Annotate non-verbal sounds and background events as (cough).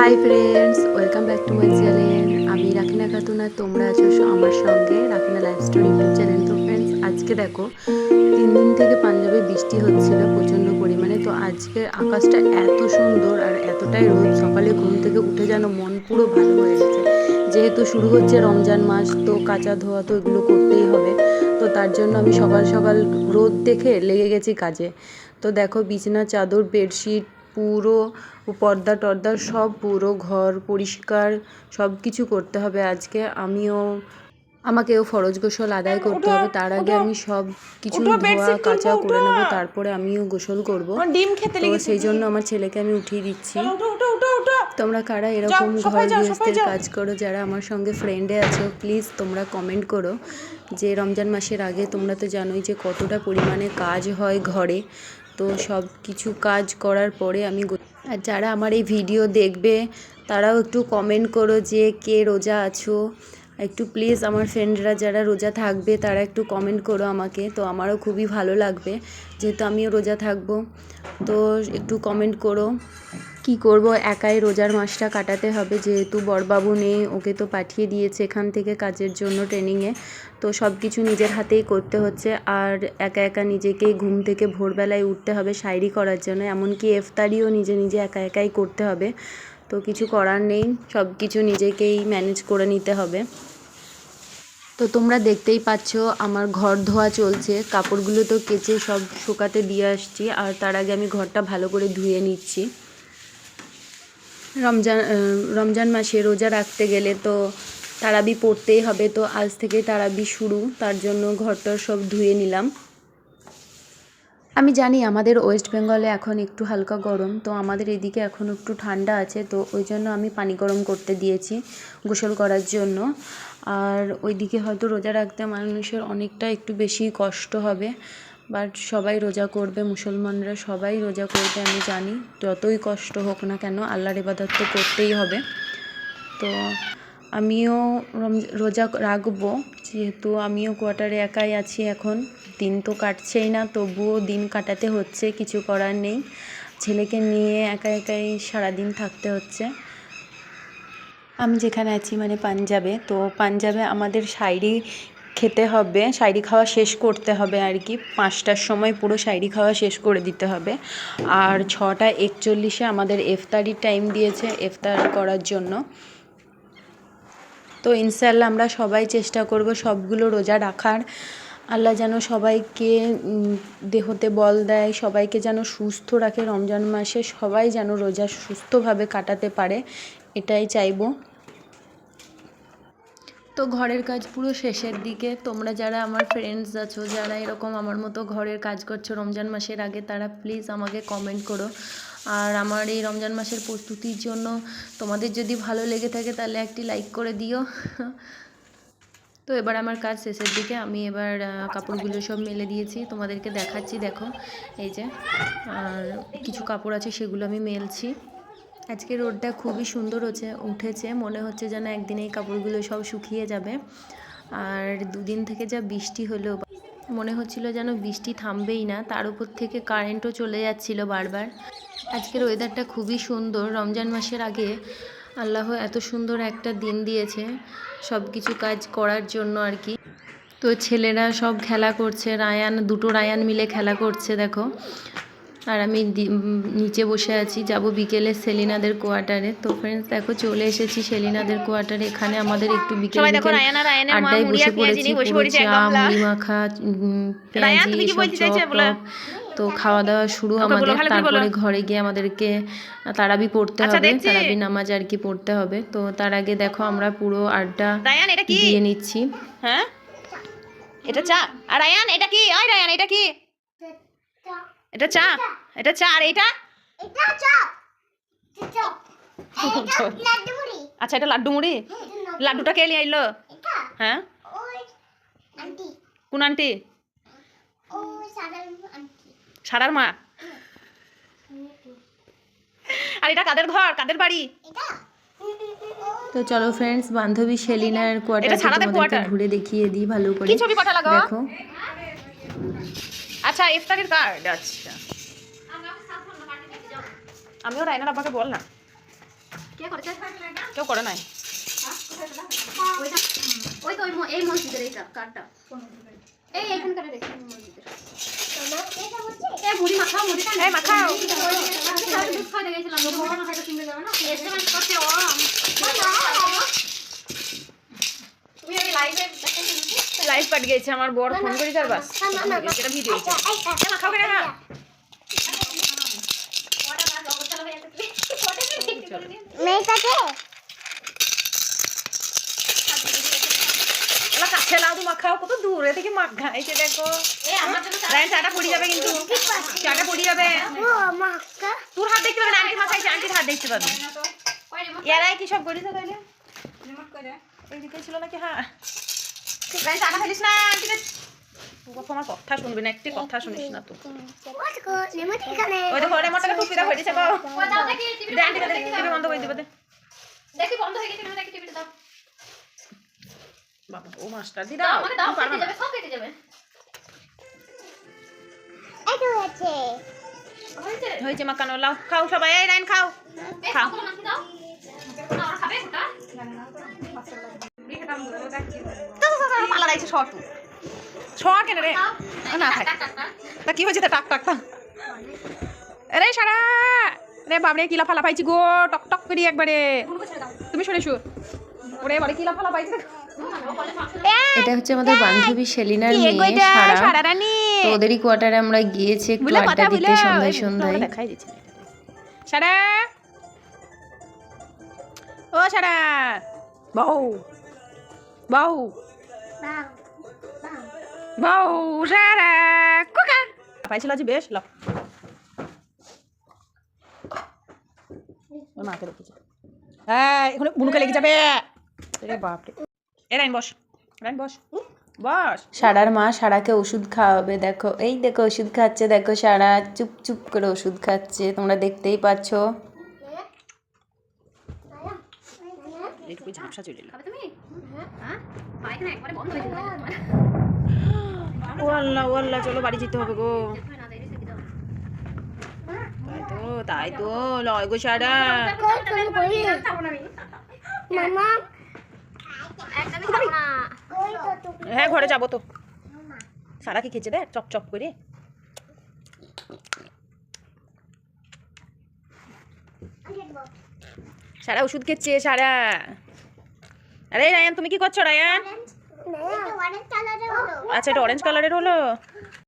Hi friends welcome back to my channel আমি রাখিনা খাতুন আর তোমরা আছো আমার সঙ্গে Rakhina life story YouTube channel তো ফ্রেন্ডস আজকে দেখো, তিন দিন থেকে পাঞ্জাবে বৃষ্টি হচ্ছিল প্রচণ্ড পরিমাণে। তো আজকে আকাশটা এত সুন্দর আর এতটাই রোদ, সকালে ঘুম থেকে উঠে যেন মন পুরো ভালো হয়ে গেছে। যেহেতু শুরু হচ্ছে রমজান মাস, তো কাঁচা ধোয়া তো এগুলো করতেই হবে। তো তার জন্য আমি সকাল সকাল রোদ দেখে লেগে গেছি কাজে। তো দেখো বিছানা, চাদর বেডশিট পুরো পর্দা টর্দা সব পুরো ঘর পরিষ্কার সব কিছু করতে হবে আজকে। আমিও আমাকেও ফরজ গোসল আদায় করতে হবে। তার আগে আমি সব কিছু ধোয়া কাচা করে নেব তারপরে আমিও গোসল করব। তো সেই জন্য আমার ছেলেকে আমি উঠিয়ে দিচ্ছি। তোমরা কারা এরকম ঘর গৃহস্থের কাজ করো যারা আমার সঙ্গে ফ্রেন্ডে আছো প্লিজ তোমরা কমেন্ট করো যে রমজান মাসের আগে তোমরা তো জানোই যে কতটা পরিমাণে কাজ হয় ঘরে। তো সব কিছু কাজ করার পরে আমি আর যারা আমার এই ভিডিও দেখবে, তারাও একটু কমেন্ট করো যে কে রোজা আছো। একটু প্লিজ আমার ফ্রেন্ডরা যারা রোজা থাকবে, তারা একটু কমেন্ট করো আমাকে। তো আমারও খুবই ভালো লাগবে, যেহেতু আমিও রোজা থাকব। তো একটু কমেন্ট করো। কি করব? একাই রোজার মাসটা কাটাতে হবে। যেহেতু বড়বাবু নেই, ওকে তো পাঠিয়ে দিয়েছে এখান থেকে কাজের জন্য ট্রেনিংয়ে। তো সব কিছু নিজের হাতেই করতে হচ্ছে। আর একা একা নিজেকেই ঘুম থেকে ভোরবেলায় উঠতে হবে শায়রি করার জন্য। এমনকি এফতারিও নিজে নিজে একা একাই করতে হবে। তো কিছু করার নেই। সব কিছু নিজেকেই ম্যানেজ করে নিতে হবে। তো তোমরা দেখতেই পাচ্ছ, আমার ঘর ধোয়া চলছে। কাপড়গুলো তো কেচে সব শুকাতে দিয়ে আসছি। আর তার আগে আমি ঘরটা ভালো করে ধুয়ে নিচ্ছি। রমজান রমজান মাসে রোজা রাখতে গেলে তো তারাবি পড়তেই হবে, তো আজ থেকে তারাবি শুরু, তার জন্য ঘরটা সব ধুয়ে নিলাম। আমি জানি আমাদের ওয়েস্ট বেঙ্গলে এখন একটু হালকা গরম, তো আমাদের এদিকে এখন একটু ঠান্ডা আছে, তো ওই জন্য আমি পানি গরম করতে দিয়েছি গোসল করার জন্য। আর ওইদিকে হয়তো রোজা রাখতে মানুষের অনেকটা একটু বেশি কষ্ট হবে বাট সবাই রোজা করবে, মুসলমানরা সবাই রোজা করবে, আমি জানি। যতই কষ্ট হোক না কেন, আল্লাহর ইবাদত তো করতেই হবে। তো আমিও রোজা রাখব, যেহেতু আমিও কোয়ার্টারে একাই আছি এখন। দিন তো কাটছেই না, তবুও দিন কাটাতে হচ্ছে, কিছু করার নেই। ছেলেকে নিয়ে একা একাই সারাদিন থাকতে হচ্ছে। আমি যেখানে আছি মানে পাঞ্জাবে, তো পাঞ্জাবে আমাদের শায়রি খেতে হবে শায়রি খাওয়া শেষ করতে হবে আর কি। পাঁচটার সময় পুরো শায়রি খাওয়া শেষ করে দিতে হবে। আর ছটা একচল্লিশে আমাদের ইফতারির টাইম দিয়েছে এফতার করার জন্য। তো ইনশাল্লাহ আমরা সবাই চেষ্টা করব সবগুলো রোজা রাখার। আল্লাহ যেন সবাইকে দেহতে বল দেয়, সবাইকে যেন সুস্থ রাখে রমজান মাসে, সবাই যেন রোজা সুস্থভাবে কাটাতে পারে, এটাই চাইব। তো ঘরের কাজ পুরো শেষের দিকে। তোমরা যারা আমার ফ্রেন্ডস আছো, যারা এরকম আমার মতো ঘরের কাজ করছ, রমজান মাসের আগে তারা প্লিজ আমাকে কমেন্ট করো। আর আমার এই রমজান মাসের প্রস্তুতির জন্য তোমাদের যদি ভালো লেগে থাকে তাহলে একটি লাইক করে দিও। তো এবার আমার কাজ শেষের দিকে। আমি এবার কাপড়গুলো সব মেলে দিয়েছি। তোমাদেরকে দেখাচ্ছি, দেখো। এই যে, আর কিছু কাপড় আছে সেগুলো আমি মেলছি। আজকে রোদটা খুবই সুন্দর হচ্ছে, উঠেছে। মনে হচ্ছে যেন একদিনেই কাপড়গুলো সব শুকিয়ে যাবে। আর দুদিন থেকে যা বৃষ্টি হলো, মনে হচ্ছিল যেন বৃষ্টি থামবেই না। তার উপর থেকে কারেন্টও চলে যাচ্ছিল বারবার। আজকের ওয়েদারটা খুবই সুন্দর। রমজান মাসের আগে আল্লাহ এত সুন্দর একটা দিন দিয়েছে সব কিছু কাজ করার জন্য আর কি। তো ছেলেরা সব খেলা করছে, রায়ান, দুটো রায়ান মিলে খেলা করছে, দেখো। আর আমি নিচে বসে আছি। যাব বিকেলে সেলিনাদের কোয়ার্টারে। তো ফ্রেন্ডস দেখো চলে এসেছি সেলিনাদের কোয়ার্টারে। এখানে আমাদের একটু বিকেল আড্ডায় বসে পড়েছি। পুরো চা মুড়ি মাখা পেঁয়াজি? তো খাওয়া দাওয়া শুরু আমাদের। তারপরে ঘরে গিয়ে আমাদেরকে তারাবি পড়তে আচ্ছা, হবে তারাবি নামাজ আর কি পড়তে হবে। তো তার আগে দেখো আমরা পুরো আড্ডা রায়ান এটা কি? দিয়ে নিচ্ছি। হ্যাঁ? এটা চা। আর রায়ান এটা কি? ওই রায়ান এটা কি? এটা চা এটা চা আর এটা এটা চপ। চপ। (laughs) এটা লাড্ডু মুড়ি আচ্ছা এটা লাড্ডু মুড়ি লাড্ডুটা কে নিয়ে আইলো? এটা? হ্যাঁ? ওই আন্টি। কোন আন্টি? ও সাদার আন্টি। সারার মা। আর এটা কাদের ঘর? কাদের বাড়ি? এটা? তো চলো ফ্রেন্ডস বান্ধবী সেলিনার কোয়ার্টার। ঘুরে দেখিয়ে দিই ভালো করে। কি ছবি পাঠালা গো? দেখো। আচ্ছা ইফতারের কার্ড আচ্ছা আমিও রায়নার আব্বাকে বল না কেউ করে নাই ওই তো এই মসজিদের এইটা কারটা এই এখানকার রেখে মসজিদের এটা হচ্ছে এ মুড়ি মাখাও মুড়িটা এই মাখাও। দুধ খাওয়াতে গেছিলাম তো বড় মাথাটা কিনতে যাবে না এসএমএস করছে ও তুমি ওই লাইভে লাইভ পাট গেছে আমার বড় ফোন করি তার বাস। ভিডিও কাছে লাউ মাখাও কত দূরে থেকে মাখা এই দেখো। রায়ন চাটা পড়ে যাবে কিন্তু। চাটা পড়ে যাবে। তোর হাত দেখতে পাবে আন্টির হাত দেখতে পাবে। এরাই কি সব এইদিকে ছিল নাকি হ্যাঁ। ফেলিস না? আমার কথা শুনবি না একটি কথা শুনিস না তুই। ওই দেখো টুপিটা হয়ে টিভি বন্ধ করে দিবে দে দেখি বন্ধ হয়ে গেছে দেখি টিভিটা দাও। বাবা ও মাস্টার দি দাও। দাও আমাকে দাও পারবে যাবে সব কেটে যাবে। এই তো হয়েছে? মাখানো লাও খাও সবাই এই রাইন খাও। খাও। খাবে পালা রাইছে শর্ট শর্ট কেন রে না খাই তা কি হয়েছে তা টাক টাক টাক আরে সারা রে বাবরে কি লাফা লাফাইছি গো টক টক করি একবারে তুমি শুনেছো ওরে বাড়ি কি লাফা লাফাইছি এটা হচ্ছে আমাদের বান্ধবী সেলিনার মেয়ে সারা। তো ওদেরই কোয়ার্টারে আমরা গিয়েছি একটু আড্ডা দিতে সন্ধ্যায় সন্ধ্যায়। সারা। ও সারা। বউ। আজি বেশ, ল। ওর মাকে রেখেছে। হ্যাঁ লেগে যাবে। রে সারার মা সারাকে ওষুধ খাওয়াবে, দেখো। এই দেখো, ওষুধ খাচ্ছে, দেখো সারা। চুপ চুপ করে ওষুধ খাচ্ছে, তোমরা দেখতেই পাচ্ছ। এইটুকু ঝাপসা চলে এলো। হ্যাঁ ও আল্লাহ ও আল্লাহ চলো বাড়ি যেতে হবে গো। তাই তো তাই তো লয় গো সারা। হ্যাঁ ঘরে যাব তো। সারা কি খেয়েছে দেখ চপ চপ করে। সারা ওষুধ খেচ্ছে সারা। আরে রায়ান তুমি কি করছ রায়ান? আচ্ছা এটা অরেঞ্জ কালারের হলো?